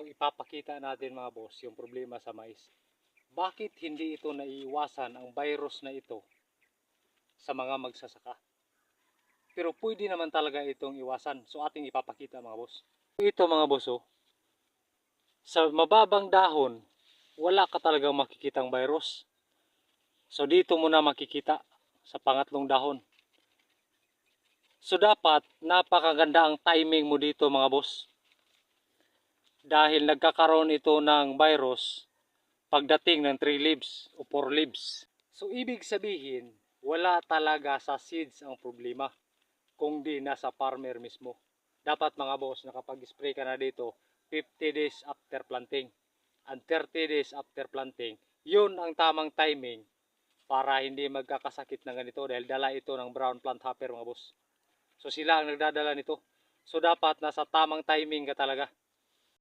So ipapakita natin mga boss yung problema sa mais. Bakit hindi ito naiiwasan ang virus na ito sa mga magsasaka? Pero pwede naman talaga itong iwasan. So ating ipapakita mga boss. Ito mga boss oh. Sa mababang dahon, wala ka talagang makikitang virus. So dito mo na makikita sa pangatlong dahon. So dapat napakaganda ang timing mo dito mga boss. Dahil nagkakaroon ito ng virus pagdating ng 3 leaves o 4 leaves. So ibig sabihin, wala talaga sa seeds ang problema kung di nasa farmer mismo. Dapat mga boss, nakapag-spray ka na dito 50 days after planting and 30 days after planting. Yun ang tamang timing para hindi magkakasakit ng ganito dahil dala ito ng brown plant hopper mga boss. So sila ang nagdadala nito. So dapat nasa tamang timing ka talaga.